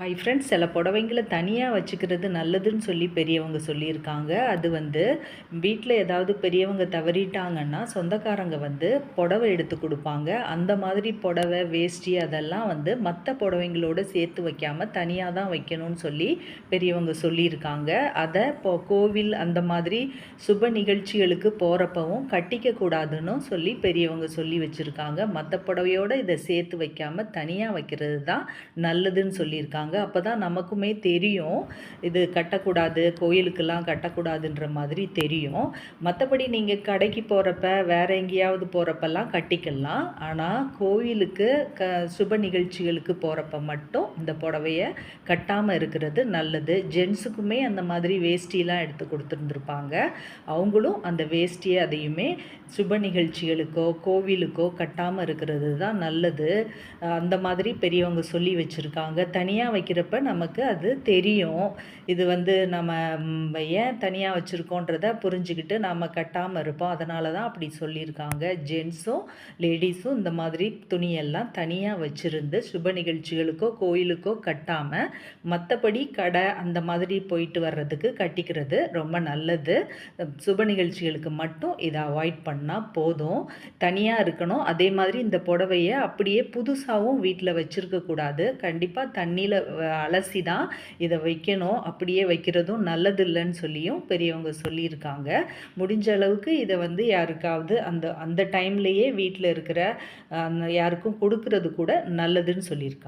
Hi friends சில புடவைங்களை தனியாக வச்சுக்கிறது நல்லதுன்னு சொல்லி பெரியவங்க சொல்லியிருக்காங்க. அது வந்து வீட்டில் ஏதாவது பெரியவங்க தவறிட்டாங்கன்னா சொந்தக்காரங்க வந்து புடவை எடுத்து கொடுப்பாங்க. அந்த மாதிரி புடவை வேஷ்டி அதெல்லாம் வந்து மற்ற புடவைங்களோட சேர்த்து வைக்காமல் தனியாக தான் வைக்கணும்னு சொல்லி பெரியவங்க சொல்லியிருக்காங்க. அதை இப்போ கோவில் அந்த மாதிரி சுப நிகழ்ச்சிகளுக்கு போகிறப்பவும் கட்டிக்கக்கூடாதுன்னு சொல்லி பெரியவங்க சொல்லி வச்சுருக்காங்க. மற்ற புடவையோடு இதை சேர்த்து வைக்காமல் தனியாக வைக்கிறது தான் நல்லதுன்னு சொல்லியிருக்காங்க. அப்போ தான் நமக்குமே தெரியும். இது கட்டக்கூடாது கோயிலுக்கெல்லாம் கட்டக்கூடாதுன்ற மாதிரி தெரியும். மற்றபடி நீங்கள் கடைக்கு போகிறப்ப வேறு எங்கேயாவது போகிறப்பெல்லாம் கட்டிக்கலாம். ஆனால் கோயிலுக்கு க சுப நிகழ்ச்சிகளுக்கு போகிறப்ப மட்டும் இந்த புடவைய கட்டாமல் இருக்கிறது நல்லது. ஜென்ஸுக்குமே அந்த மாதிரி வேஷ்டிலாம் எடுத்து கொடுத்துருந்துருப்பாங்க. அவங்களும் அந்த வேஷ்டியை அதையுமே சுப நிகழ்ச்சிகளுக்கோ கோவிலுக்கோ கட்டாமல் இருக்கிறது தான் நல்லது. அந்த மாதிரி பெரியவங்க சொல்லி வச்சுருக்காங்க. தனியாக வைக்கிறப்ப நமக்கு அது தெரியும். இது வந்து நம்ம ஏன் தனியாக வச்சுருக்கோன்றத புரிஞ்சுக்கிட்டு நம்ம கட்டாமல் இருப்போம். அதனால தான் அப்படி சொல்லியிருக்காங்க. ஜென்ஸும் லேடிஸும் இந்த மாதிரி துணியெல்லாம் தனியாக வச்சுருந்து சுப நிகழ்ச்சிகளுக்கோ கோயில் கோயிலுக்கோ கட்டாமல் மற்றபடி கடை அந்த மாதிரி போயிட்டு வர்றதுக்கு கட்டிக்கிறது ரொம்ப நல்லது. சுப நிகழ்ச்சிகளுக்கு மட்டும் இதை அவாய்ட் பண்ணால் போதும். தனியாக இருக்கணும். அதே மாதிரி இந்த புடவையை அப்படியே புதுசாகவும் வீட்டில் வச்சுருக்கக்கூடாது கண்டிப்பாக தண்ணியில் அலசி தான் இதை வைக்கணும். அப்படியே வைக்கிறதும் நல்லது இல்லைன்னு சொல்லியும் பெரியவங்க சொல்லியிருக்காங்க. முடிஞ்ச அளவுக்கு இதை வந்து யாருக்காவது அந்த அந்த டைம்லேயே வீட்டில் இருக்கிற யாருக்கும் கொடுக்கறது கூட நல்லதுன்னு சொல்லியிருக்காங்க.